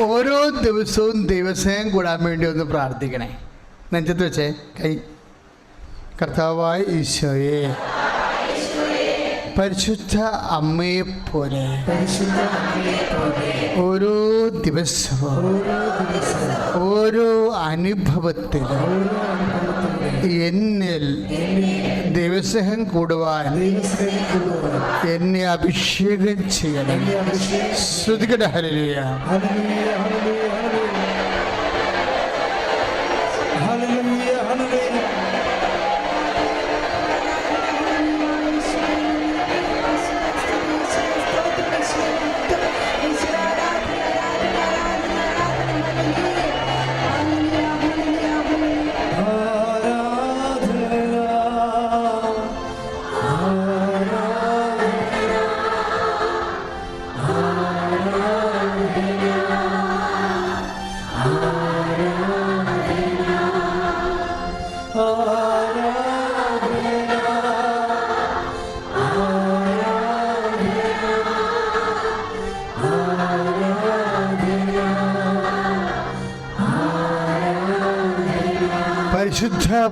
ഓരോ ദിവസവും ദൈവസ്നേഹം കൂടാൻ വേണ്ടി ഒന്ന് പ്രാർത്ഥിക്കണേ. നെഞ്ചത്ത് വെച്ചേ കൈ. കർത്താവായ ഈശോയെ. പരിശുദ്ധ അമ്മയെ പോലെ. ഓരോ ദിവസവും ദിവസവും ഓരോ അനുഭവത്തിലും എന്നിൽ ദിവസം കൂടുവാൻ എന്നെ അഭിഷേകം ചെയ്യണം. ശ്രുതികട ഹല്ലേലൂയ.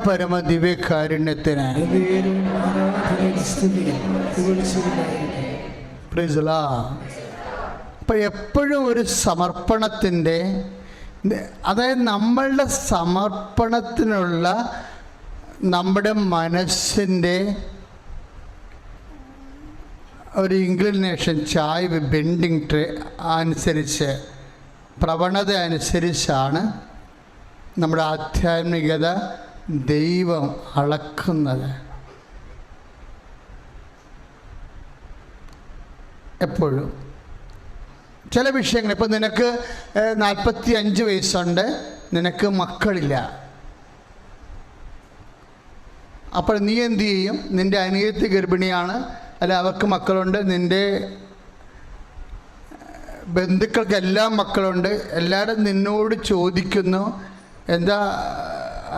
പരമ ദിവ്യകാരുണ്യത്തിന് അപ്പം എപ്പോഴും ഒരു സമർപ്പണത്തിന്റെ അതായത് നമ്മളുടെ സമർപ്പണത്തിനുള്ള നമ്മുടെ മനസ്സിന്റെ ഒരു ഇൻക്ലിനേഷൻ ചായ്വ് ബെൻഡിങ് ട്രേ അനുസരിച്ച് പ്രവണത അനുസരിച്ചാണ് നമ്മുടെ ആധ്യാത്മികത ദൈവം അളക്കുന്നത്. എപ്പോഴും. ചില വിഷയങ്ങൾ ഇപ്പം നിനക്ക് നാൽപ്പത്തി അഞ്ച് വയസ്സുണ്ട് നിനക്ക് മക്കളില്ല. അപ്പോൾ നീ എന്ത് ചെയ്യും? നിന്റെ അനിയത്തി ഗർഭിണിയാണ് അല്ല അവർക്ക് മക്കളുണ്ട് നിന്റെ ബന്ധുക്കൾക്ക് എല്ലാം മക്കളുണ്ട് എല്ലാവരും നിന്നോട് ചോദിക്കുന്നു എന്താ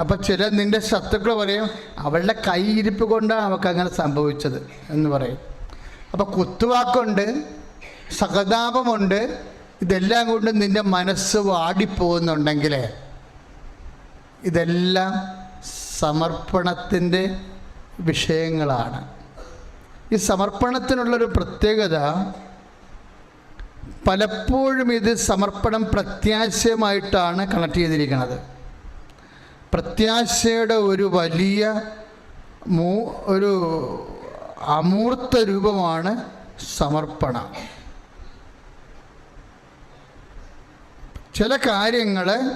അപ്പം ചില നിന്റെ ശത്രുക്കൾ പറയും അവളുടെ കൈയിരിപ്പ് കൊണ്ടാണ് അവൾക്ക് അങ്ങനെ സംഭവിച്ചത് എന്ന് പറയും. അപ്പം കുത്തുവാക്കുണ്ട് സഹതാപമുണ്ട് ഇതെല്ലാം കൊണ്ട് നിന്റെ മനസ്സ് വാടിപ്പോകുന്നുണ്ടെങ്കിൽ ഇതെല്ലാം സമർപ്പണത്തിന്റെ വിഷയങ്ങളാണ്. ഈ സമർപ്പണത്തിനുള്ളൊരു പ്രത്യേകത പലപ്പോഴും ഇത് സമർപ്പണം പ്രത്യാശയമായിട്ടാണ് കണക്ട് ചെയ്തിരിക്കുന്നത് പ്രത്യാശയുടെ ഒരു വലിയ മൂ ഒരു അമൂർത്ത രൂപമാണ് സമർപ്പണം. ചില കാര്യങ്ങൾ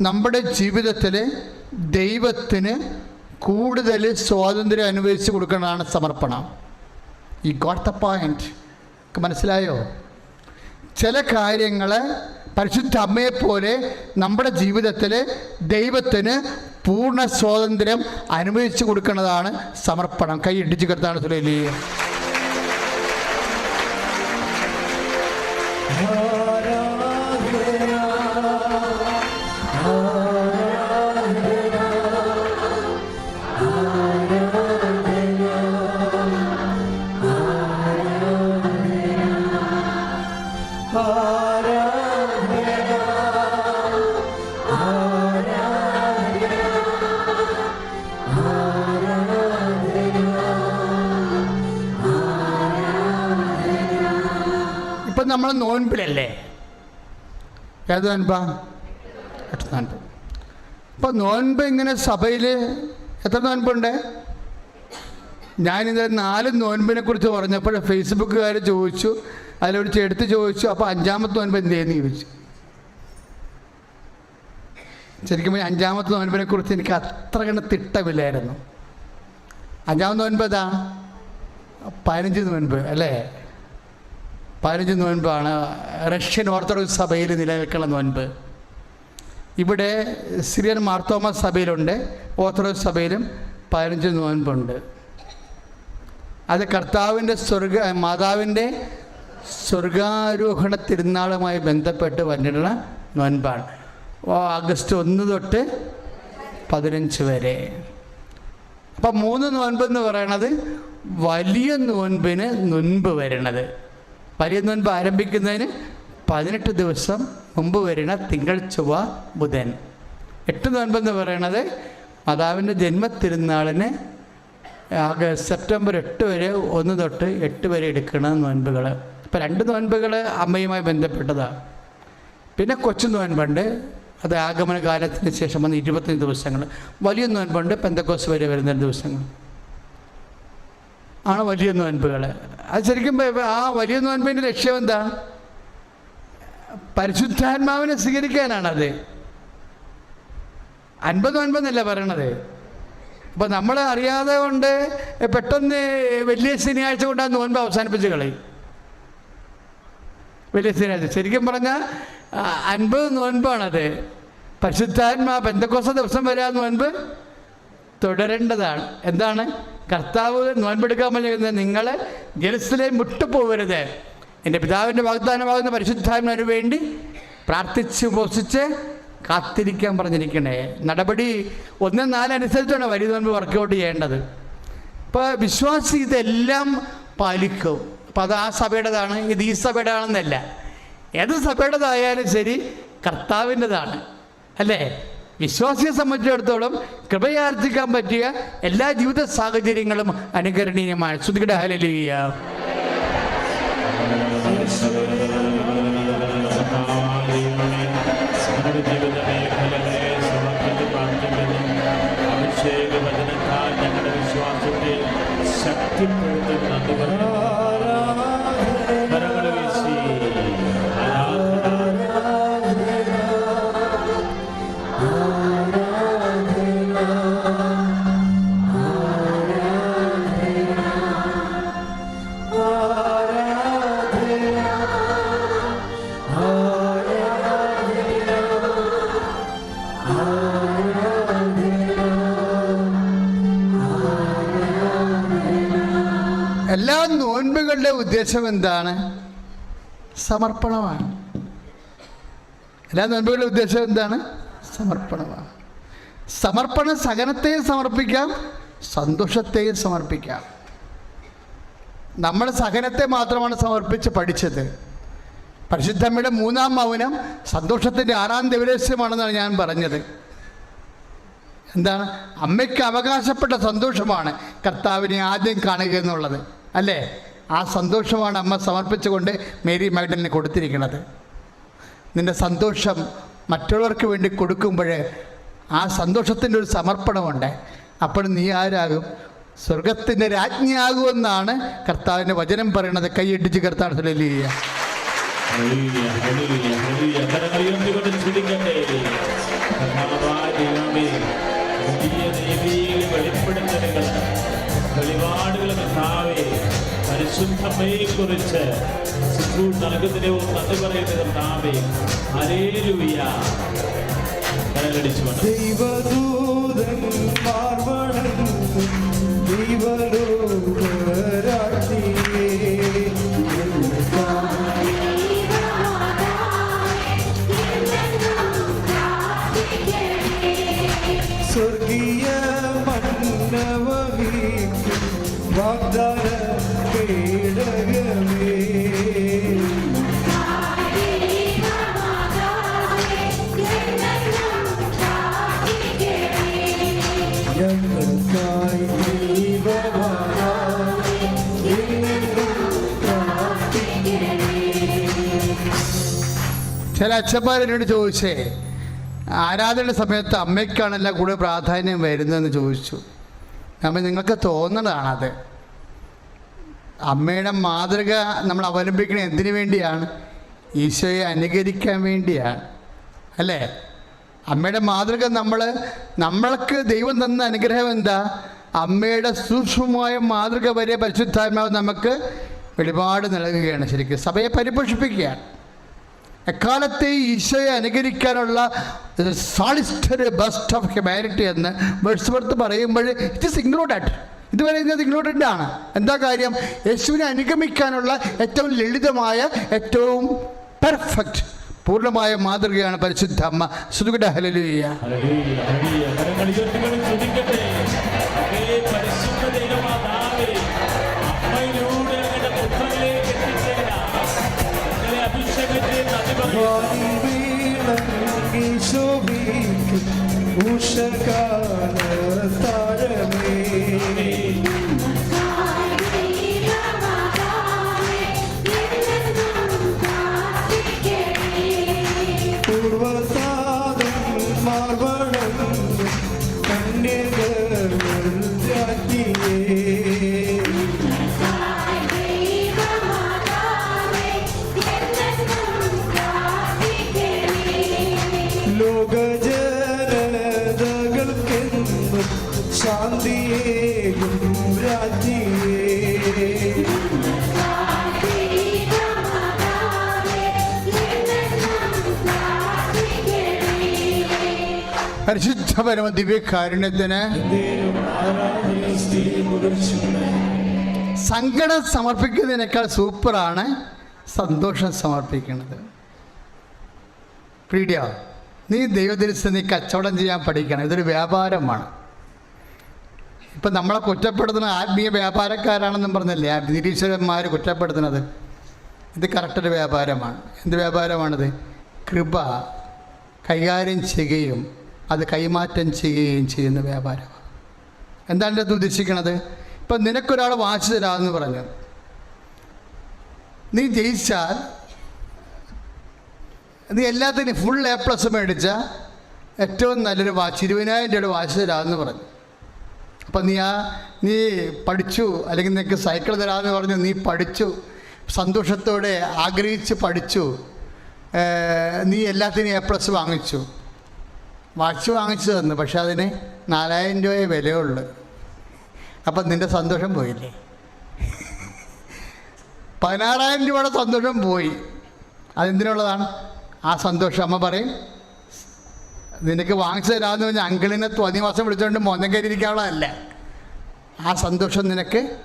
നമ്മുടെ ജീവിതത്തിൽ ദൈവത്തിന് കൂടുതൽ സ്വാതന്ത്ര്യം അനുവദിച്ച് കൊടുക്കുന്നതാണ് സമർപ്പണം. ഈ ഗോട്ട് ദ പോയിന്റ് മനസ്സിലായോ? ചില കാര്യങ്ങൾ പരിശുദ്ധ അമ്മയെപ്പോലെ നമ്മുടെ ജീവിതത്തിൽ ദൈവത്തിന് പൂർണ സ്വാതന്ത്ര്യം അനുവദിച്ചു കൊടുക്കുന്നതാണ് സമർപ്പണം. കൈ ഇടിച്ചു കിടത്താണ് സുലൈലി ഏത് നോൻപാ എട്ട് നോൻപ് ഇപ്പം നോൻപ് ഇങ്ങനെ സഭയിൽ എത്ര നോൻപുണ്ട്? ഞാനിത് നാല് നോൻപിനെ കുറിച്ച് പറഞ്ഞപ്പോൾ ഫേസ്ബുക്കുകാർ ചോദിച്ചു അതിലൊരു എടുത്ത് ചോദിച്ചു അപ്പോൾ അഞ്ചാമത്തെ നോൻപ് എന്തേന്ന് ചോദിച്ചു. ശരിക്കും അഞ്ചാമത്തെ നോൻപിനെ കുറിച്ച് എനിക്ക് അത്ര കണ്ട് തിട്ടമില്ലായിരുന്നു. അഞ്ചാമത്തെ നോൻപ് ഏതാ? പതിനഞ്ച് നോൻപ് അല്ലേ? പതിനഞ്ച് നോൻപാണ്. റഷ്യൻ ഓർത്തഡോക്സ് സഭയിൽ നിലനിൽക്കുന്ന നോൻപ്. ഇവിടെ സിറിയൻ മാർത്തോമ സഭയിലുണ്ട്. ഓർത്തഡോക്സ് സഭയിലും പതിനഞ്ച് നോൻപുണ്ട്. അത് കർത്താവിന്റെ സ്വർഗ മാതാവിന്റെ സ്വർഗാരോഹണ തിരുനാളുമായി ബന്ധപ്പെട്ട് വന്നിട്ടുള്ള നോൻപാണ്. ആഗസ്റ്റ് ഒന്ന് തൊട്ട് പതിനഞ്ച് വരെ. അപ്പം മൂന്ന് നോൻപ് എന്ന് പറയണത് വലിയ നോൻപിന് മുൻപ് വരണത്. വലിയ ആരംഭിക്കുന്നതിന് പതിനെട്ട് ദിവസം മുമ്പ് വരുന്ന തിങ്കൾ ചൊവ്വ ബുധൻ. എട്ട് നോൻപെന്ന് പറയണത് മാതാവിന്റെ ജന്മത്തിരുന്നാളിന് ആകെ സെപ്റ്റംബർ എട്ട് വരെ ഒന്ന് തൊട്ട് എട്ട് വരെ എടുക്കുന്ന നോൻപുകൾ. ഇപ്പോൾ രണ്ട് നോൻപുകൾ അമ്മയുമായി ബന്ധപ്പെട്ടതാണ് പിന്നെ കൊച്ചു നോൻപുണ്ട്. അത് ആഗമന കാലത്തിന് ശേഷം വന്ന് ഇരുപത്തഞ്ച് ദിവസങ്ങൾ. വലിയ നോൻപുണ്ട്. പെന്തക്കോസ് വരെ വരുന്ന ദിവസങ്ങൾ. ആണ് വലിയ നോൻപുകൾ അത് ശരിക്കും ആ വലിയ നോൻപിന്റെ ലക്ഷ്യം എന്താ? പരിശുദ്ധാത്മാവിനെ സ്വീകരിക്കാനാണത്. അൻപത് നോൻപെന്നല്ല പറയണത്? അപ്പോൾ നമ്മൾ അറിയാതെ കൊണ്ട് പെട്ടെന്ന് വലിയ ശനിയാഴ്ച കൊണ്ട് നോൻപ് അവസാനിപ്പിച്ച് കളയും. വലിയ ശനിയാഴ്ച. ശരിക്കും പറഞ്ഞാൽ ആ, അൻപത് നോൻപാണത്. പരിശുദ്ധാത്മാ എന്തൊക്കെ ദിവസം വരെ നോൻപ് തുടരേണ്ടതാണ്. എന്താണ്? കർത്താവ് നോൻപെടുക്കാൻ പറഞ്ഞിരുന്നത് നിങ്ങൾ ജലസിലെ മുട്ടുപോകരുത് എന്റെ പിതാവിന്റെ വാഗ്ദാനമാകുന്ന പരിശുദ്ധാത്മാവിന് വേണ്ടി പ്രാർത്ഥിച്ച് ഉപസിച്ച് കാത്തിരിക്കാൻ പറഞ്ഞിരിക്കണേ. നടപടി ഒന്ന് നാലനുസരിച്ചാണ് വലിയ നോൻപ് വർക്കൗട്ട് ചെയ്യേണ്ടത്. ഇപ്പോൾ വിശ്വാസി ഇതെല്ലാം പാലിക്കും. അപ്പോൾ അത് ആ സഭയുടേതാണ് ഇത് ഈ സഭയുടേതാണെന്നല്ല. ഏത് സഭയുടേതായാലും ശരി കർത്താവിന്റെതാണ്. അല്ലേ? വിശ്വാസിയെ സംബന്ധിച്ചിടത്തോളം കൃപയാർജിക്കാൻ പറ്റിയ എല്ലാ ജീവിത സാഹചര്യങ്ങളും അനുകരണീയമാണ്. ശ്രുതികട പ്രാർത്ഥിക്കുന്നു അഭിഷേക വചനത്താൽ ഞങ്ങളുടെ വിശ്വാസത്തെ ശക്തിപ്പെടുത്തുന്ന എല്ലാ നോൻപുകളുടെ ഉദ്ദേശം എന്താണ്? സമർപ്പണമാണ്. എല്ലാ നോൻപുകളുടെ ഉദ്ദേശം എന്താണ്? സമർപ്പണമാണ്. സമർപ്പണം സഹനത്തെയും സമർപ്പിക്കാം സന്തോഷത്തെയും സമർപ്പിക്കാം. നമ്മൾ സഹനത്തെ മാത്രമാണ് സമർപ്പിച്ച് പഠിച്ചത്. പരിശുദ്ധമ്മയുടെ മൂന്നാം മൗനം സന്തോഷത്തിന്റെ ആറാം ദിവരസ്യമാണെന്നാണ് ഞാൻ പറഞ്ഞത്. എന്താണ്? അമ്മയ്ക്ക് അവകാശപ്പെട്ട സന്തോഷമാണ് കർത്താവിനെ ആദ്യം കാണുക എന്നുള്ളത്. അല്ലേ? ആ സന്തോഷമാണ് അമ്മ സമർപ്പിച്ചുകൊണ്ട് മേരി മാഗ്ഡലിന് കൊടുത്തിരിക്കുന്നത്. നിന്റെ സന്തോഷം മറ്റുള്ളവർക്ക് വേണ്ടി കൊടുക്കുമ്പോൾ ആ സന്തോഷത്തിന്റെ ഒരു സമർപ്പണമുണ്ട്. അപ്പോൾ നീ ആരാകും? സ്വർഗത്തിന്റെ രാജ്ഞിയാകുമെന്നാണ് കർത്താവിന്റെ വചനം പറയണത് കൈയിട്ടിച്ച് കർത്താവ് ഹല്ലേലൂയ. പരിശുദ്ധമ്മയെക്കുറിച്ച് ശുശ്രൂഷ നൽകുന്നതിനെ നന്ദി പറയുന്ന കർത്താവേ ഹല്ലേലൂയ. കരങ്ങളടിച്ചു ദൈവദൂതൻ ദൈവദൂതന്മാർ ചില അച്ഛന്മാരെന്നോട് ചോദിച്ചേ ആരാധനയുടെ സമയത്ത് അമ്മയ്ക്കാണല്ല കൂടുതൽ പ്രാധാന്യം വരുന്നതെന്ന് ചോദിച്ചു. അമ്മ നിങ്ങൾക്ക് തോന്നണതാണത് അമ്മയുടെ മാതൃക നമ്മൾ അവലംബിക്കുന്നത് എന്തിനു വേണ്ടിയാണ്? ഈശോയെ അനുകരിക്കാൻ വേണ്ടിയാണ്. അല്ലേ? അമ്മയുടെ മാതൃക നമ്മൾ നമ്മൾക്ക് ദൈവം തന്ന അനുഗ്രഹം എന്താ? അമ്മയുടെ സൂക്ഷ്മമായ മാതൃക വരെ പരിശുദ്ധാത്മാവ് നമുക്ക് വെളിപാട് നൽകുകയാണ് ശരിക്കും. സഭയെ പരിപോഷിപ്പിക്കുകയാണ്. എക്കാലത്തെ ഈശോയെ അനുകരിക്കാനുള്ള സാളിസ്റ്റർ ബെസ്റ്റ് ഓഫ് ഹ്യൂമാനിറ്റി എന്ന് വേഴ്സ്വർത്ത് പറയുമ്പോൾ ഇറ്റ് ഇസ് ഇൻക്ലൂഡഡ് ഇത് പറയുന്നത് ഇൻക്ലൂഡഡ് ആണ്. എന്താ കാര്യം? യേശുവിനെ അനുഗമിക്കാനുള്ള ഏറ്റവും ലളിതമായ ഏറ്റവും പെർഫെക്റ്റ് പൂർണമായ മാതൃകയാണ് പരിശുദ്ധ അമ്മ. സുതുകിട ഹലലുയ പരിശുദ്ധ ഉഷകാല താരമേ പരിശുദ്ധ പരമ ദിവ്യകാരുണ്യത്തിന് സങ്കടം സമർപ്പിക്കുന്നതിനേക്കാൾ സൂപ്പറാണ് സന്തോഷം സമർപ്പിക്കുന്നത്. പ്രീഡിയ നീ ദൈവത്തിൽ നീ കച്ചവടം ചെയ്യാൻ പഠിക്കണം. ഇതൊരു വ്യാപാരമാണ്. ഇപ്പം നമ്മളെ കുറ്റപ്പെടുത്തുന്ന ആത്മീയ വ്യാപാരക്കാരാണെന്നും പറഞ്ഞല്ലേ? നിരീശ്വരന്മാർ കുറ്റപ്പെടുത്തുന്നത്. ഇത് കറക്റ്റൊരു വ്യാപാരമാണ്. എന്ത് വ്യാപാരമാണിത്? കൃപ കൈകാര്യം ചെയ്യുകയും അത് കൈമാറ്റം ചെയ്യുകയും ചെയ്യുന്ന വ്യാപാരമാണ്. എന്താണ് അത് ഉദ്ദേശിക്കണത് ഇപ്പം നിനക്കൊരാൾ വാച്ച് തരാമെന്ന് പറഞ്ഞു നീ ജയിച്ചാൽ നീ എല്ലാത്തിനും ഫുൾ എ പ്ലസ് മേടിച്ച ഏറ്റവും നല്ലൊരു വാച്ച് ഇരുപതിനായിരം രൂപയുടെ വാച്ച് തരാമെന്ന് പറഞ്ഞു. അപ്പം നീ ആ നീ പഠിച്ചു അല്ലെങ്കിൽ നിനക്ക് സൈക്കിൾ തരാമെന്ന് പറഞ്ഞു നീ പഠിച്ചു സന്തോഷത്തോടെ ആഗ്രഹിച്ച് പഠിച്ചു നീ എല്ലാത്തിനും എ പ്ലസ് വാങ്ങിച്ചു. വാച്ച് വാങ്ങിച്ചു തന്നു പക്ഷെ അതിന് നാലായിരം രൂപയെ വിലയുള്ളു. അപ്പം നിന്റെ സന്തോഷം പോയില്ലേ? പതിനാറായിരം രൂപയുടെ സന്തോഷം പോയി. അതെന്തിനുള്ളതാണ്? ആ സന്തോഷം. അമ്മ പറയും നിനക്ക് വാങ്ങിച്ചു തരാമെന്ന് പറഞ്ഞാൽ അങ്കിളിനെ തോന്നി മാസം വിളിച്ചുകൊണ്ട് മോന്തം കയറിയിരിക്കാനുള്ളതല്ല ആ സന്തോഷം നിനക്ക്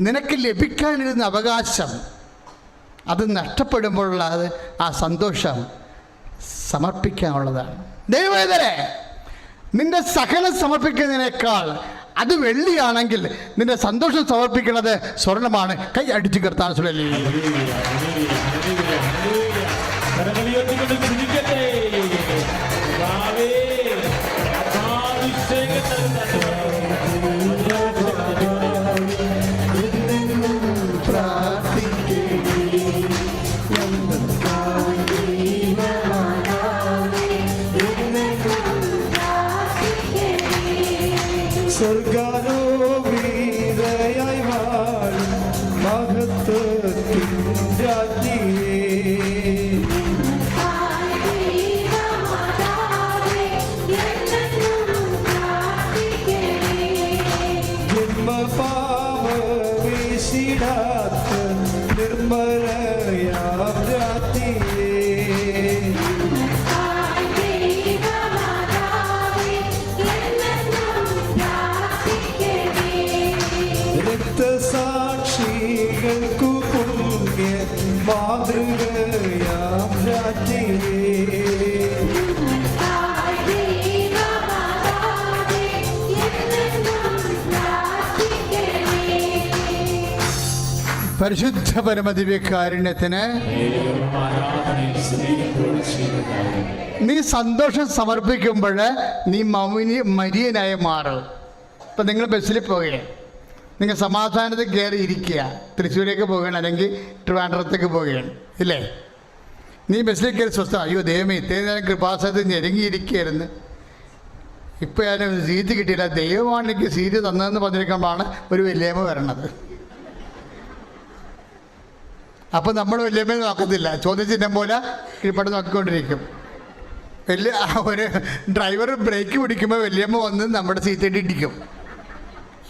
നിനക്ക് ലഭിക്കാനിരുന്ന അവകാശം. അത് നഷ്ടപ്പെടുമ്പോഴുള്ള ആ സന്തോഷം സമർപ്പിക്കാനുള്ളതാണ്. ദൈവവേദരെ നിന്റെ സകലം സമർപ്പിക്കുന്നതിനേക്കാൾ അത് വെള്ളിയാണെങ്കിൽ നിന്റെ സന്തോഷം സമർപ്പിക്കുന്നത് സ്വർണമാണ്. കൈ അടിച്ചു കർത്താൻ സുലലി രക്തസാക്ഷികൾക്കു പുണ്യ മാതൃകയാം പരിശുദ്ധ പരമദിവ്യകാരുണ്യത്തിന് നീ സന്തോഷം സമർപ്പിക്കുമ്പോൾ നീ മൗനി മരിയനായി മാറും. ഇപ്പം നിങ്ങൾ ബസ്സിൽ പോവുകയാണ് നിങ്ങൾ സമാധാനത്തിൽ കയറി ഇരിക്കുക. തൃശ്ശൂരേക്ക് പോവുകയാണ് അല്ലെങ്കിൽ ട്രിവാൻഡ്രത്തേക്ക് പോവുകയാണ്. ഇല്ലേ? നീ ബസ്സിൽ കയറി സ്വസ്ഥ. അയ്യോ ദൈവമേ ഇത്രയും നേരം കൃപാസനത്തിൽ ഞെരുങ്ങിയിരിക്കുകയായിരുന്നു ഇപ്പോൾ ഞാൻ സീറ്റ് കിട്ടിയില്ല. ദൈവമാണ് എനിക്ക് സീറ്റ് തന്നതെന്ന് പറഞ്ഞിരിക്കുമ്പോഴാണ് ഒരു വല്യമ്മ വരണത്. അപ്പോൾ നമ്മൾ വല്യമ്മ നോക്കത്തില്ല. ചോദ്യചിഹ്നം പോലെ കീഴ്പടം നോക്കിക്കൊണ്ടിരിക്കും. വലിയ ഒരു ഡ്രൈവർ ബ്രേക്ക് പിടിക്കുമ്പോൾ വല്യമ്മ വന്ന് നമ്മുടെ സീറ്റിട്ട് ഇടിക്കും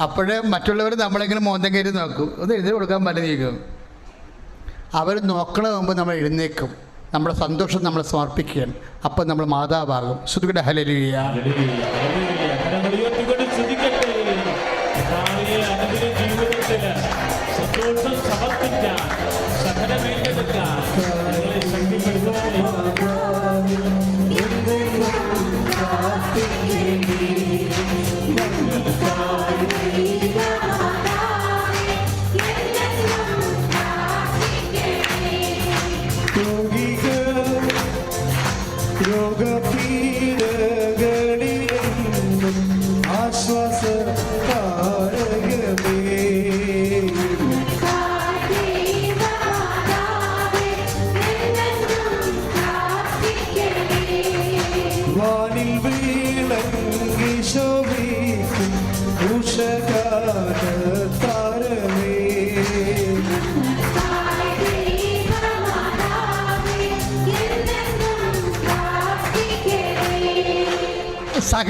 അപ്പോഴേ മറ്റുള്ളവർ നമ്മളെങ്ങനെ മോന്തം കയറി നോക്കും? ഒന്ന് എഴുതി കൊടുക്കാൻ പറ്റുന്നിരിക്കും അവർ നോക്കണ മുമ്പ് നമ്മൾ എഴുന്നേക്കും നമ്മുടെ സന്തോഷം നമ്മൾ സമർപ്പിക്കുകയാണ്. അപ്പം നമ്മൾ മാതാവാകും. ശ്രുതിയുടെ ഹലലിയ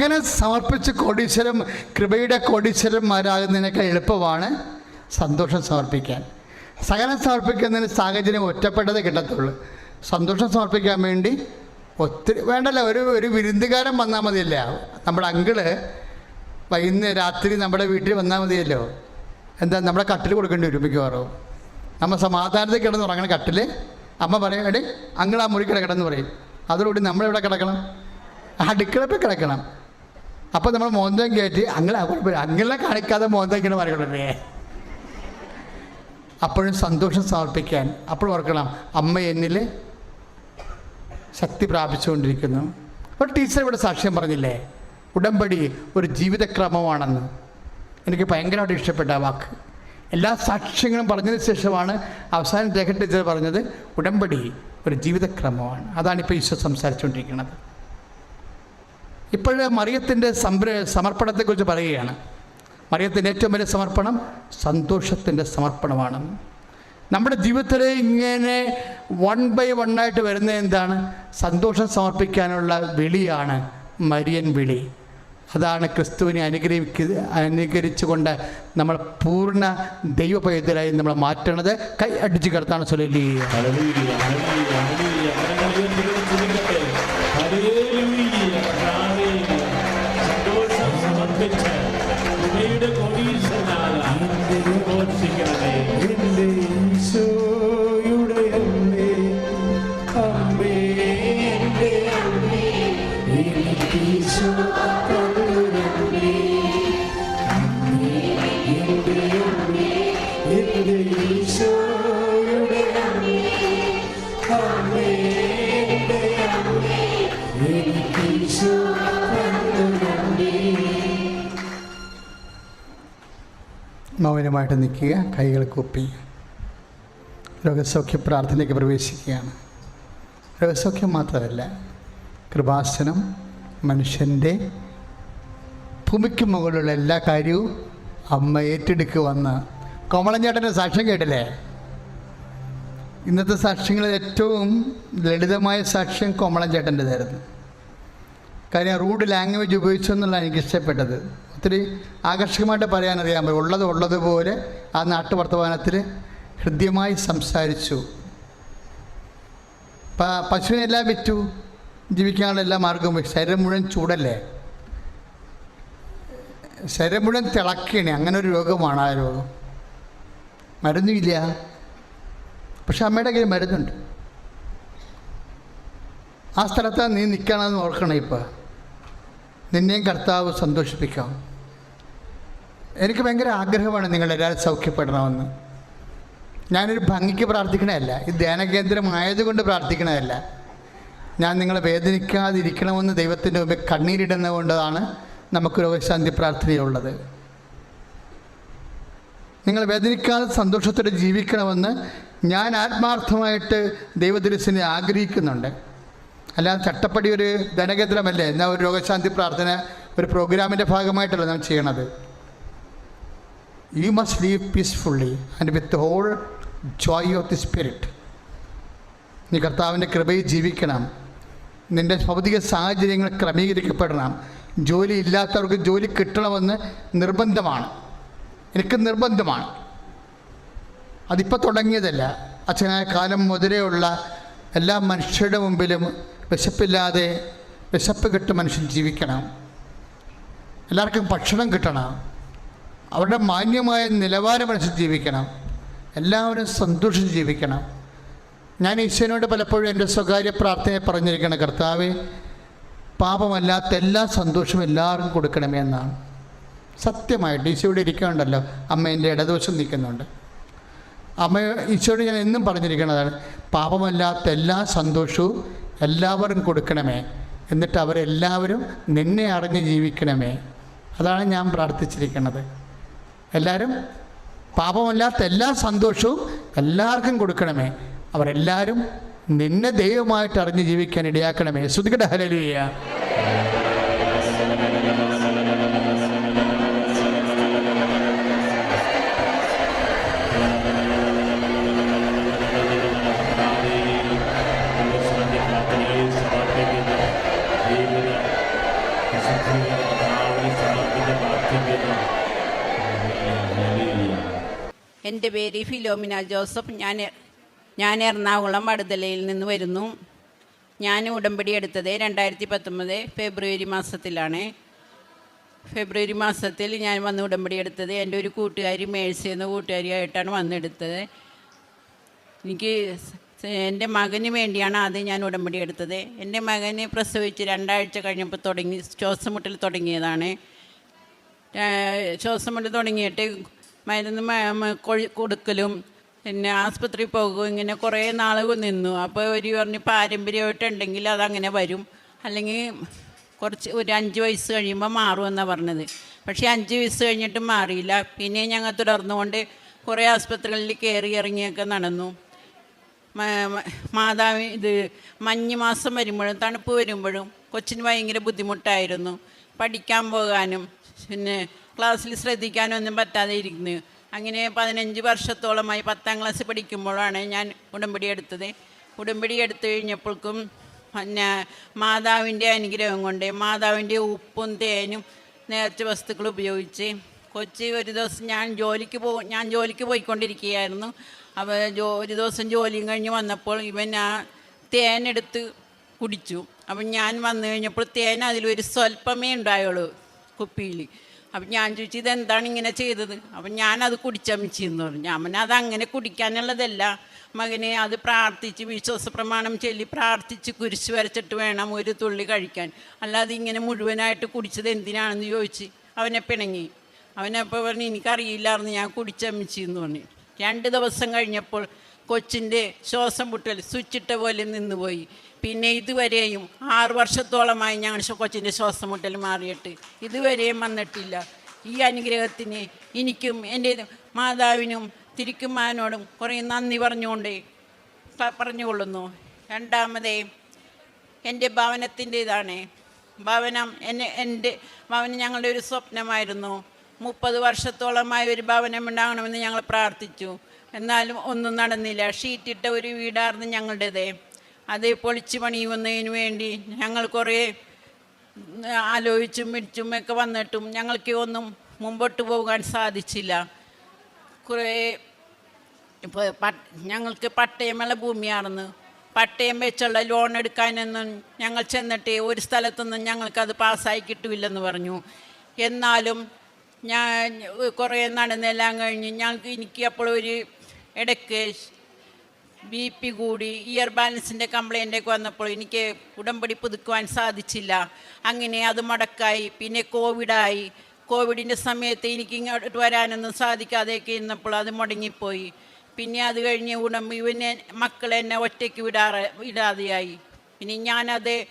സഹനം സമർപ്പിച്ച് കോടീശ്വരം കൃപയുടെ കോടീശ്വരന്മാരാകുന്നതിനേക്കാൾ എളുപ്പമാണ് സന്തോഷം സമർപ്പിക്കാൻ. സകലം സമർപ്പിക്കുന്നതിന് സാഹചര്യം ഒറ്റപ്പെട്ടതേ കിട്ടത്തുള്ളൂ. സന്തോഷം സമർപ്പിക്കാൻ വേണ്ടി ഒത്തിരി വേണ്ടല്ലോ ഒരു ഒരു വിരുന്നുകാരൻ വന്നാൽ മതിയല്ല? നമ്മുടെ അങ്കിൾ വൈകുന്നേരം രാത്രി നമ്മുടെ വീട്ടിൽ വന്നാൽ മതിയല്ലോ. എന്താ നമ്മുടെ കട്ടിൽ കൊടുക്കേണ്ടി വരും മിക്കവാറും. നമ്മൾ സമാധാനത്തിൽ കിടന്ന് ഉറങ്ങണ കട്ടിൽ അമ്മ പറയും എടേ അങ്കിൾ ആ മുറി കിടക്കണമെന്ന് പറയും. അതോടുകൂടി നമ്മളെവിടെ കിടക്കണം? അടുക്കളപ്പിൽ കിടക്കണം. അപ്പോൾ നമ്മൾ മോന്തം കയറ്റി അങ്ങനെ കുഴപ്പമില്ല. അങ്ങനെ കാണിക്കാതെ മോന്തം ഇങ്ങനെ പറയണല്ലേ അപ്പോഴും സന്തോഷം സമർപ്പിക്കാൻ അപ്പോഴും ഓർക്കണം അമ്മ എന്നിൽ ശക്തി പ്രാപിച്ചുകൊണ്ടിരിക്കുന്നു. ഒരു ടീച്ചർ ഇവിടെ സാക്ഷ്യം പറഞ്ഞില്ലേ? ഉടമ്പടി ഒരു ജീവിതക്രമമാണെന്ന്. എനിക്ക് ഭയങ്കരമായിട്ട് ഇഷ്ടപ്പെട്ട ആ വാക്ക്. എല്ലാ സാക്ഷ്യങ്ങളും പറഞ്ഞതിന് ശേഷമാണ് അവസാനം രേഖ ടീച്ചർ പറഞ്ഞത് ഉടമ്പടി ഒരു ജീവിതക്രമമാണ്. അതാണ് ഇപ്പോൾ ഈശോ സംസാരിച്ചുകൊണ്ടിരിക്കുന്നത്. ഇപ്പോഴ് മറിയത്തിന്റെ സംര സമർപ്പണത്തെക്കുറിച്ച് പറയുകയാണ് മറിയത്തിന്റെ ഏറ്റവും വലിയ സമർപ്പണം സന്തോഷത്തിന്റെ സമർപ്പണമാണ് നമ്മുടെ ജീവിതത്തിൽ ഇങ്ങനെ വൺ ബൈ വൺ ആയിട്ട് വരുന്നത് എന്താണ് സന്തോഷം സമർപ്പിക്കാനുള്ള വിളിയാണ് മരിയൻ വിളി അതാണ് ക്രിസ്തുവിനെ അനുഗ്രഹിക്ക അനുകരിച്ചുകൊണ്ട് നമ്മൾ പൂർണ ദൈവപൈതലായി നമ്മൾ മാറ്റണത് കൈ അടിച്ച് കിടത്താണ് ചൊല്ലി മൗനമായിട്ട് നിൽക്കുക കൈകൾ കൂപ്പി രോഗസൗഖ്യ പ്രാർത്ഥനയ്ക്ക് പ്രവേശിക്കുകയാണ്. രോഗസൗഖ്യം മാത്രമല്ല കൃപാസനം മനുഷ്യന്റെ ഭൂമിക്ക് മുകളിലുള്ള എല്ലാ കാര്യവും അമ്മ ഏറ്റെടുക്കുവന്ന് കോമളഞ്ചേട്ടന്റെ സാക്ഷ്യം കേട്ടില്ലേ? ഇന്നത്തെ സാക്ഷ്യങ്ങളിൽ ഏറ്റവും ലളിതമായ സാക്ഷ്യം കോമളഞ്ചേട്ടന്റെതായിരുന്നു കാര്യം റൂഡ് ലാംഗ്വേജ് ഉപയോഗിച്ചു എന്നുള്ളതാണ് എനിക്ക് ഇഷ്ടപ്പെട്ടത് ഒത്തിരി ആകർഷകമായിട്ട് പറയാനറിയാൻ പറ്റും ഉള്ളത് ഉള്ളതുപോലെ ആ നാട്ടുവർത്തമാനത്തിൽ ഹൃദ്യമായി സംസാരിച്ചു. പ പശുവിനെല്ലാം വിറ്റു. ജീവിക്കാനുള്ള എല്ലാ മാർഗവും ശരീരം മുഴുവൻ ചൂടല്ലേ? ശരീരം മുഴുവൻ തിളക്കണേ അങ്ങനെ ഒരു രോഗമാണ് ആ രോഗം. മരുന്നില്ല. പക്ഷെ അമ്മയുടെ കയ്യിൽ മരുന്നുണ്ട്. ആ സ്ഥലത്താണ് നീ നിൽക്കണമെന്ന് ഓർക്കണം ഇപ്പോൾ നിന്നെയും കർത്താവ് സന്തോഷിപ്പിക്കാം. എനിക്ക് ഭയങ്കര ആഗ്രഹമാണ് നിങ്ങൾ നിങ്ങളെല്ലാവരും സൗഖ്യപ്പെടണമെന്ന്. ഞാനൊരു ഭംഗിക്ക് പ്രാർത്ഥിക്കണമല്ല ഇത് ധ്യാനകേന്ദ്രമായതുകൊണ്ട് പ്രാർത്ഥിക്കണതല്ല. ഞാൻ നിങ്ങളെ വേദനിക്കാതിരിക്കണമെന്ന് ദൈവത്തിന്റെ മുമ്പിൽ കണ്ണീരിടുന്നതുകൊണ്ടാണ് നമുക്ക് രോഗശാന്തി പ്രാർത്ഥനയുള്ളത്. നിങ്ങൾ വേദനിക്കാതെ സന്തോഷത്തോടെ ജീവിക്കണമെന്ന് ഞാൻ ആത്മാർത്ഥമായിട്ട് ദൈവദിവസിനെ ആഗ്രഹിക്കുന്നുണ്ട്. അല്ലാതെ ചട്ടപ്പടി ഒരു ധനകേന്ദ്രമല്ലേ? എന്നാൽ ഒരു രോഗശാന്തി പ്രാർത്ഥന ഒരു പ്രോഗ്രാമിന്റെ ഭാഗമായിട്ടല്ല നാം ചെയ്യണത്. You must live peacefully and with whole joy of the spirit നീ കർത്താവിന്റെ കൃപയിൽ ജീവിക്കണം. നിന്റെ ഭൗതിക സാഹചര്യങ്ങൾ ക്രമീകരിക്കപ്പെടണം. ജോലി ഇല്ലാത്തവർക്ക് ജോലി കിട്ടണമെന്ന് നിർബന്ധമാണ്. എനിക്ക് നിർബന്ധമാണ്. അതിപ്പോൾ തുടങ്ങിയതല്ല. അച്ഛനായ കാലം മുതലേ എല്ലാ മനുഷ്യരുടെ മുമ്പിലും വിശപ്പില്ലാതെ വിശപ്പ് കിട്ട് മനുഷ്യൻ ജീവിക്കണം. എല്ലാവർക്കും ഭക്ഷണം കിട്ടണം. അവരുടെ മാന്യമായ നിലവാരമനുസരിച്ച് ജീവിക്കണം. എല്ലാവരും സന്തോഷിച്ച് ജീവിക്കണം. ഞാൻ ഈശ്വരനോട് പലപ്പോഴും എന്റെ സ്വകാര്യ പ്രാർത്ഥനയെ പറഞ്ഞിരിക്കണം കർത്താവെ പാപമല്ലാത്ത എല്ലാ സന്തോഷവും എല്ലാവർക്കും കൊടുക്കണമേ എന്നാണ്. സത്യമായിട്ട് ഈശോയുടെ ഇരിക്കുന്നുണ്ടല്ലോ. അമ്മ എന്റെ ഇടതുവശം നിൽക്കുന്നുണ്ട്. അമ്മ ഈശോയോട് ഞാൻ എന്നും പറഞ്ഞിരിക്കുന്നതാണ് പാപമല്ലാത്ത എല്ലാ സന്തോഷവും എല്ലാവരും കൊടുക്കണമേ. എന്നിട്ട് അവരെല്ലാവരും നിന്നെ അറിഞ്ഞ് ജീവിക്കണമേ. അതാണ് ഞാൻ പ്രാർത്ഥിച്ചിരിക്കുന്നത്. എല്ലാവരും പാപമല്ലാത്ത എല്ലാ സന്തോഷവും എല്ലാവർക്കും കൊടുക്കണമേ അവരെല്ലാവരും നിന്നെ ദൈവമായിട്ട് അറിഞ്ഞ് ജീവിക്കാൻ ഇടയാക്കണമേ ശ്രുതികട ഹലലിയ സമർപ്പിക്കുന്നു. പ്രാർത്ഥിക്കുന്നു. എന്റെ പേര് ഫിലോമിന ജോസഫ്. ഞാൻ ഞാൻ എറണാകുളം അടുതലയിൽ നിന്ന് വരുന്നു. ഞാൻ ഉടമ്പടി എടുത്തത് രണ്ടായിരത്തി പത്തൊമ്പത് ഫെബ്രുവരി മാസത്തിലാണ്. ഫെബ്രുവരി മാസത്തിൽ ഞാൻ വന്ന് ഉടമ്പടി എടുത്തത് എന്റെ ഒരു കൂട്ടുകാരി മേഴ്സി എന്ന കൂട്ടുകാരിയായിട്ടാണ് വന്നെടുത്തത്. എനിക്ക് എന്റെ മകന് വേണ്ടിയാണ് ആദ്യം ഞാൻ ഉടമ്പടി എടുത്തത്. എന്റെ മകന് പ്രസവിച്ച് രണ്ടാഴ്ച കഴിഞ്ഞപ്പോൾ തുടങ്ങി ശ്വാസം മുട്ടൽ തുടങ്ങിയതാണ്. ഏഹ് ശ്വാസം മുട്ടൽ തുടങ്ങിയിട്ട് മരുന്ന് കൊടുക്കലും. പിന്നെ ആസ്പത്രി പോകും. ഇങ്ങനെ കുറേ നാൾ നിന്നു. അപ്പോൾ ഒരു പറഞ്ഞ് പാരമ്പര്യമായിട്ടുണ്ടെങ്കിൽ അതങ്ങനെ വരും. അല്ലെങ്കിൽ കുറച്ച് ഒരു അഞ്ച് വയസ്സ് കഴിയുമ്പോൾ മാറുമെന്നാണ് പറഞ്ഞത്. പക്ഷേ അഞ്ച് വയസ്സ് കഴിഞ്ഞിട്ട് മാറിയില്ല. പിന്നെ ഞങ്ങൾ തുടർന്നുകൊണ്ട് കുറേ ആസ്പത്രികളിൽ കയറി ഇറങ്ങിയൊക്കെ നടന്നു. മാതാവ് ഇത് മഞ്ഞ് മാസം വരുമ്പോഴും തണുപ്പ് വരുമ്പോഴും കൊച്ചിന് ഭയങ്കര ബുദ്ധിമുട്ടായിരുന്നു. പഠിക്കാൻ പോകാനും പിന്നെ ക്ലാസ്സിൽ ശ്രദ്ധിക്കാനും ഒന്നും പറ്റാതെ ഇരിക്കുന്നു അങ്ങനെ പതിനഞ്ച് വർഷത്തോളമായി പത്താം ക്ലാസ് പഠിക്കുമ്പോഴാണ് ഞാൻ ഉടമ്പടി എടുത്തത്. ഉടമ്പടി എടുത്തു കഴിഞ്ഞപ്പോഴേക്കും പിന്നെ മാതാവിന്റെ അനുഗ്രഹം കൊണ്ട് മാതാവിന്റെ ഉപ്പും തേനും നേർച്ച വസ്തുക്കൾ ഉപയോഗിച്ച് കൊച്ചി ഒരു ദിവസം ഞാൻ ജോലിക്ക് പോ ഞാൻ ജോലിക്ക് പോയിക്കൊണ്ടിരിക്കുകയായിരുന്നു. അപ്പോൾ ജോ ഒരു ദിവസം ജോലിയും കഴിഞ്ഞ് വന്നപ്പോൾ ഇവൻ ആ തേനെടുത്ത് കുടിച്ചു. അപ്പം ഞാൻ വന്നു കഴിഞ്ഞപ്പോൾ തേൻ അതിലൊരു സ്വല്പമേ ഉണ്ടായുള്ളൂ. കുപ്പിയിൽ അപ്പം ഞാൻ ചോദിച്ചു ഇതെന്താണ് ഇങ്ങനെ ചെയ്തത്? അപ്പം ഞാനത് കുടിച്ചമിച്ചെന്ന് പറഞ്ഞു. അവൻ അത് അങ്ങനെ കുടിക്കാനുള്ളതല്ല. മകനെ അത് പ്രാർത്ഥിച്ച് വിശ്വാസ പ്രമാണം ചൊല്ലി പ്രാർത്ഥിച്ച് കുരിശ് വരച്ചിട്ട് വേണം ഒരു തുള്ളി കഴിക്കാൻ. അല്ലാതെ ഇങ്ങനെ മുഴുവനായിട്ട് കുടിച്ചത് എന്തിനാണെന്ന് ചോദിച്ച് അവനെ പിണങ്ങി. അവനപ്പോൾ പറഞ്ഞു എനിക്കറിയില്ലായിരുന്നു ഞാൻ കുടിച്ചമിച്ചെന്ന് പറഞ്ഞു. രണ്ട് ദിവസം കഴിഞ്ഞപ്പോൾ കൊച്ചിന്റെ ശ്വാസം മുട്ടൽ സ്വിച്ചിട്ട പോലെ നിന്നുപോയി. പിന്നെ ഇതുവരെയും ആറു വർഷത്തോളമായി ഞങ്ങൾ കൊച്ചിന്റെ ശ്വാസം മുട്ടൽ മാറിയിട്ട് ഇതുവരെയും വന്നിട്ടില്ല. ഈ അനുഗ്രഹത്തിന് എനിക്കും എന്റെ മാതാവിനും തിരിക്കുമാനോടും കുറേ നന്ദി പറഞ്ഞുകൊണ്ട് പറഞ്ഞുകൊള്ളുന്നു. രണ്ടാമതേ എന്റെ ഭവനത്തിന്റേതാണ്. ഭവനം എന്നെ എന്റെ ഭവനം ഞങ്ങളുടെ ഒരു സ്വപ്നമായിരുന്നു. മുപ്പത് വർഷത്തോളമായി ഒരു ഭവനം ഉണ്ടാകണമെന്ന് ഞങ്ങൾ പ്രാർത്ഥിച്ചു. എന്നാലും ഒന്നും നടന്നില്ല. ഷീറ്റിട്ട ഒരു വീടായിരുന്നു ഞങ്ങളുടേത്. അത് പൊളിച്ചു പണിയുന്നതിന് വേണ്ടി ഞങ്ങൾ കുറേ ആലോചിച്ചും മിടിച്ചും ഒക്കെ വന്നിട്ടും ഞങ്ങൾക്ക് ഒന്നും മുമ്പോട്ട് പോകാൻ സാധിച്ചില്ല. കുറേ ഇപ്പോൾ ഞങ്ങൾക്ക് പട്ടയമുള്ള ഭൂമിയാണെന്ന്. പട്ടയം വെച്ചുള്ള ലോൺ എടുക്കാനൊന്നും ഞങ്ങൾ ചെന്നിട്ട് ഒരു സ്ഥലത്തൊന്നും ഞങ്ങൾക്കത് പാസ്സായി കിട്ടില്ലെന്ന് പറഞ്ഞു. എന്നാലും ഞാൻ കുറേ നടന്നെല്ലാം കഴിഞ്ഞ് ഞങ്ങൾക്ക് എനിക്ക് അപ്പോൾ ഒരു ഇടയ്ക്ക് ബി പി കൂടി ഇയർ ബാലൻസിന്റെ കംപ്ലൈന്റൊക്കെ വന്നപ്പോൾ എനിക്ക് ഉടമ്പടി പുതുക്കുവാൻ സാധിച്ചില്ല. അങ്ങനെ അത് മടക്കായി. പിന്നെ കോവിഡായി. കോവിഡിന്റെ സമയത്ത് എനിക്ക് ഇങ്ങോട്ട് വരാനൊന്നും സാധിക്കാതെയൊക്കെ ഇരുന്നപ്പോൾ അത് മുടങ്ങിപ്പോയി. പിന്നെ അത് കഴിഞ്ഞ് ഉടമ്പ് ഇവനെ മക്കൾ എന്നെ ഒറ്റയ്ക്ക് വിടാറ് വിടാതെയായി. ഇനി ഞാനത്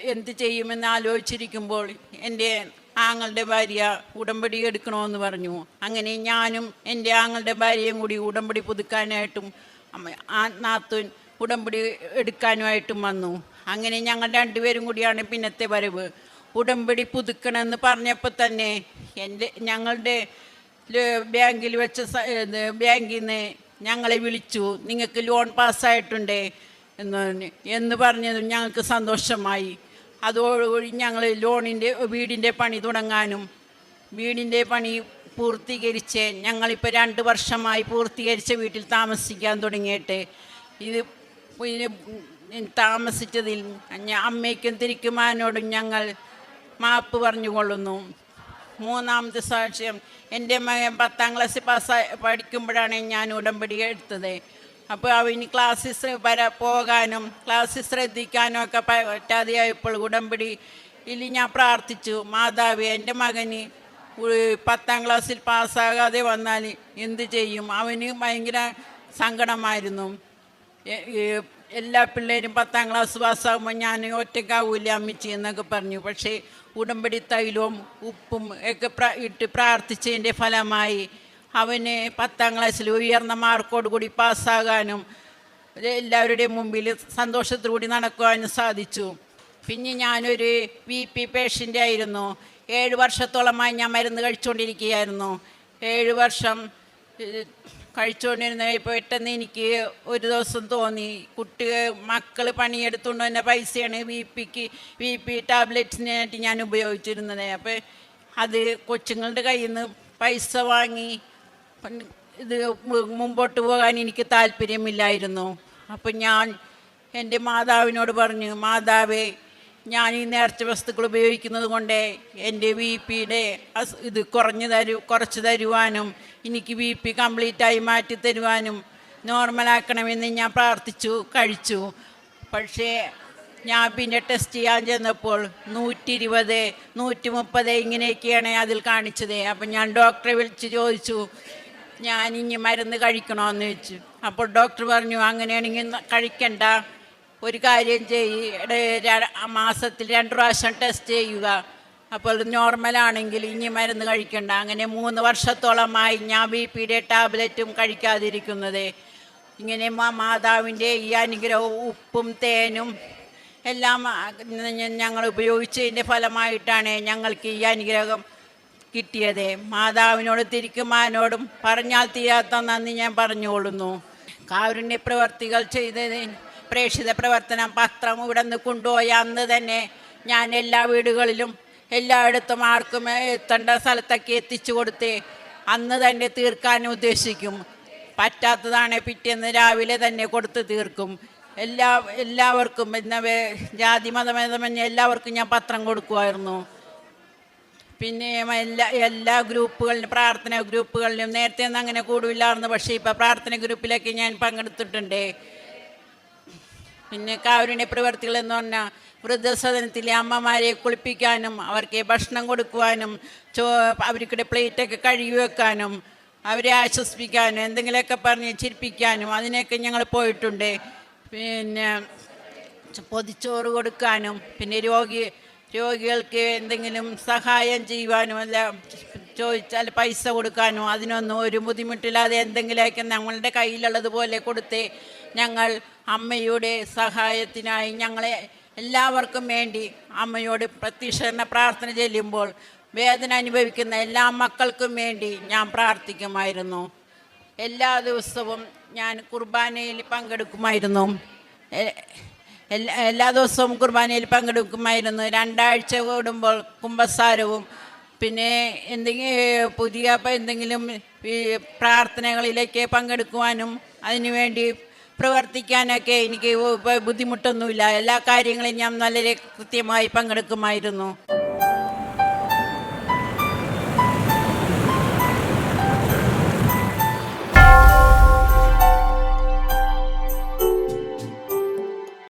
എന്ത് ചെയ്യുമെന്ന് ആലോചിച്ചിരിക്കുമ്പോൾ എന്റെ ആങ്ങളുടെ ഭാര്യ ഉടമ്പടി എടുക്കണമെന്ന് പറഞ്ഞു. അങ്ങനെ ഞാനും എന്റെ ആങ്ങളുടെ ഭാര്യയും കൂടി ഉടമ്പടി പുതുക്കാനായിട്ടും ആ നാത്തൂൻ ഉടമ്പടി എടുക്കാനുമായിട്ടും വന്നു. അങ്ങനെ ഞങ്ങൾ രണ്ടുപേരും കൂടിയാണ് പിന്നത്തെ വരവ്. ഉടമ്പടി പുതുക്കണമെന്ന് പറഞ്ഞപ്പോൾ തന്നെ എന്റെ ഞങ്ങളുടെ ബാങ്കിൽ വെച്ച ബാങ്കിൽ നിന്ന് ഞങ്ങളെ വിളിച്ചു. നിങ്ങൾക്ക് ലോൺ പാസ്സായിട്ടുണ്ട് എന്ന് എന്ന് പറഞ്ഞതും ഞങ്ങൾക്ക് സന്തോഷമായി. അതോടുകൂടി ഞങ്ങൾ ലോണിന്റെ വീടിന്റെ പണി തുടങ്ങാനും വീടിന്റെ പണി പൂർത്തീകരിച്ച് ഞങ്ങളിപ്പോൾ രണ്ട് വർഷമായി പൂർത്തീകരിച്ച വീട്ടിൽ താമസിക്കാൻ തുടങ്ങിയിട്ട്. ഇത് താമസിച്ചതിൽ അമ്മയ്ക്കും തിരിക്കുമാനോടും ഞങ്ങൾ മാപ്പ് പറഞ്ഞുകൊള്ളുന്നു. മൂന്നാമത്തെ സാക്ഷ്യം എന്റെ മകൻ പത്താം ക്ലാസ്സിൽ പാസ്സായി പഠിക്കുമ്പോഴാണ് ഞാൻ ഉടമ്പടി എടുത്തത്. അപ്പോൾ അവന് ക്ലാസ്സിൽ വര പോകാനും ക്ലാസ്സിൽ ശ്രദ്ധിക്കാനും ഒക്കെ പറ്റാതെയായപ്പോൾ ഉടമ്പടി ഇതിൽ ഞാൻ പ്രാർത്ഥിച്ചു. മാതാവ് എന്റെ മകന് പത്താം ക്ലാസ്സിൽ പാസ്സാകാതെ വന്നാൽ എന്ത് ചെയ്യും? അവന് ഭയങ്കര സങ്കടമായിരുന്നു. എല്ലാ പിള്ളേരും പത്താം ക്ലാസ് പാസ്സാകുമ്പോൾ ഞാൻ ഒറ്റക്കാവൂല അമ്മിച്ചി എന്നൊക്കെ പറഞ്ഞു. പക്ഷേ ഉടമ്പടി തൈലവും ഉപ്പും ഒക്കെ ഇട്ട് പ്രാർത്ഥിച്ചതിന്റെ ഫലമായി അവന് പത്താം ക്ലാസ്സിൽ ഉയർന്ന മാർക്കോട് കൂടി പാസ്സാകാനും എല്ലാവരുടെയും മുമ്പിൽ സന്തോഷത്തോടുകൂടി നടക്കുവാനും സാധിച്ചു. പിന്നെ ഞാനൊരു വി പി പേഷ്യന്റ് ആയിരുന്നു. ഏഴ് വർഷത്തോളമായി ഞാൻ മരുന്ന് കഴിച്ചുകൊണ്ടിരിക്കുകയായിരുന്നു ഏഴ് വർഷം കഴിച്ചുകൊണ്ടിരുന്ന ഇപ്പോൾ പെട്ടെന്ന് എനിക്ക് ഒരു ദിവസം തോന്നി. കുട്ടി മക്കൾ പണിയെടുത്തുകൊണ്ട് തന്നെ പൈസയാണ് വി പിക്ക് വി പി ടാബ്ലറ്റ്സിനായിട്ട് ഞാൻ ഉപയോഗിച്ചിരുന്നത്. അപ്പോൾ അത് കൊച്ചുങ്ങളുടെ കയ്യിൽ നിന്ന് പൈസ വാങ്ങി ഇത് മുമ്പോട്ട് പോകാൻ എനിക്ക് താല്പര്യമില്ലായിരുന്നു. അപ്പം ഞാൻ എന്റെ മാതാവിനോട് പറഞ്ഞു മാതാവേ ഞാൻ ഈ നേർച്ച വസ്തുക്കൾ ഉപയോഗിക്കുന്നത് കൊണ്ട് എന്റെ ബി പിയുടെ ഇത് കുറഞ്ഞു തരു കുറച്ച് തരുവാനും എനിക്ക് ബി പി കംപ്ലീറ്റായി മാറ്റി തരുവാനും നോർമലാക്കണമെന്ന് ഞാൻ പ്രാർത്ഥിച്ചു കഴിച്ചു. പക്ഷേ ഞാൻ പിന്നെ ടെസ്റ്റ് ചെയ്യാൻ ചെന്നപ്പോൾ നൂറ്റി ഇരുപത് നൂറ്റി മുപ്പത് ഇങ്ങനെയൊക്കെയാണ് അതിൽ കാണിച്ചത്. അപ്പം ഞാൻ ഡോക്ടറെ വിളിച്ച് ചോദിച്ചു ഞാൻ ഇനി മരുന്ന് കഴിക്കണമെന്ന് ചോദിച്ചു. അപ്പോൾ ഡോക്ടർ പറഞ്ഞു അങ്ങനെയാണെങ്കിൽ കഴിക്കണ്ട. ഒരു കാര്യം ചെയ്യ്. മാസത്തിൽ രണ്ട് പ്രാവശ്യം ടെസ്റ്റ് ചെയ്യുക. അപ്പോൾ നോർമലാണെങ്കിൽ ഇനി മരുന്ന് കഴിക്കണ്ട. അങ്ങനെ മൂന്ന് വർഷത്തോളമായി ഞാൻ ബി പിയുടെ ടാബ്ലറ്റും കഴിക്കാതിരിക്കുന്നത്. ഇങ്ങനെ മാതാവിന്റെ ഈ അനുഗ്രഹവും ഉപ്പും തേനും എല്ലാം ഞങ്ങൾ ഉപയോഗിച്ചതിന്റെ ഫലമായിട്ടാണ് ഞങ്ങൾക്ക് ഈ അനുഗ്രഹം കിട്ടിയത്. മാതാവിനോട് തിരിക്കുമാനോടും പറഞ്ഞാൽ തീരാത്ത നന്ദി ഞാൻ പറഞ്ഞുകൊള്ളുന്നു. കാരുണ്യ പ്രവർത്തികൾ ചെയ്തതിന് പ്രേക്ഷിത പ്രവർത്തനം പത്രം ഇവിടെ നിന്ന് കൊണ്ടുപോയ അന്ന് തന്നെ ഞാൻ എല്ലാ വീടുകളിലും എല്ലായിടത്തും ആർക്കും എത്തേണ്ട സ്ഥലത്തൊക്കെ എത്തിച്ചു കൊടുത്ത് അന്ന് തന്നെ തീർക്കാൻ ഉദ്ദേശിക്കും. പറ്റാത്തതാണ് പിറ്റേന്ന് രാവിലെ തന്നെ കൊടുത്ത് തീർക്കും. എല്ലാ എല്ലാവർക്കും പിന്നെ ജാതി മതമേതമന്യേ എല്ലാവർക്കും ഞാൻ പത്രം കൊടുക്കുമായിരുന്നു പിന്നെ എല്ലാ എല്ലാ ഗ്രൂപ്പുകളിലും പ്രാർത്ഥന ഗ്രൂപ്പുകളിലും നേരത്തെ ഒന്നും അങ്ങനെ കൂടുമില്ലായിരുന്നു. പക്ഷേ ഇപ്പോൾ പ്രാർത്ഥന ഗ്രൂപ്പിലൊക്കെ ഞാൻ പങ്കെടുത്തിട്ടുണ്ട്. പിന്നെ കാരുണ്യ പ്രവർത്തികൾ എന്ന് പറഞ്ഞാൽ വൃദ്ധസദനത്തിലെ അമ്മമാരെ കുളിപ്പിക്കാനും അവർക്ക് ഭക്ഷണം കൊടുക്കുവാനും ചോ അവർക്കിടെ പ്ലേറ്റൊക്കെ കഴുകി വെക്കാനും അവരെ ആശ്വസിപ്പിക്കാനും എന്തെങ്കിലുമൊക്കെ പറഞ്ഞ് ചിരിപ്പിക്കാനും അതിനൊക്കെ ഞങ്ങൾ പോയിട്ടുണ്ട്. പിന്നെ പൊതിച്ചോറ് കൊടുക്കാനും പിന്നെ രോഗി രോഗികൾക്ക് എന്തെങ്കിലും സഹായം ചെയ്യുവാനും എല്ലാം ചോദിച്ചാൽ പൈസ കൊടുക്കാനും അതിനൊന്നും ഒരു ബുദ്ധിമുട്ടില്ലാതെ എന്തെങ്കിലുമൊക്കെ ഞങ്ങളുടെ കയ്യിലുള്ളതുപോലെ കൊടുത്ത് ഞങ്ങൾ അമ്മയുടെ സഹായത്തിനായി ഞങ്ങളെ എല്ലാവർക്കും വേണ്ടി അമ്മയോട് പ്രത്യക്ഷരണ പ്രാർത്ഥന ചെല്ലുമ്പോൾ വേദന അനുഭവിക്കുന്ന എല്ലാ മക്കൾക്കും വേണ്ടി ഞാൻ പ്രാർത്ഥിക്കുമായിരുന്നു. എല്ലാ ദിവസവും ഞാൻ കുർബാനയിൽ പങ്കെടുക്കുമായിരുന്നു. എല്ലാ ദിവസവും കുർബാനയിൽ പങ്കെടുക്കുമായിരുന്നു. രണ്ടാഴ്ച കൂടുമ്പോൾ കുംഭസാരവും പിന്നെ എന്തെങ്കിലും പുതിയ എന്തെങ്കിലും പ്രാർത്ഥനകളിലേക്ക് പങ്കെടുക്കുവാനും അതിനുവേണ്ടി പ്രവർത്തിക്കാനൊക്കെ എനിക്ക് ബുദ്ധിമുട്ടൊന്നുമില്ല. എല്ലാ കാര്യങ്ങളും ഞാൻ വളരെ കൃത്യമായി പങ്കെടുക്കുമായിരുന്നു.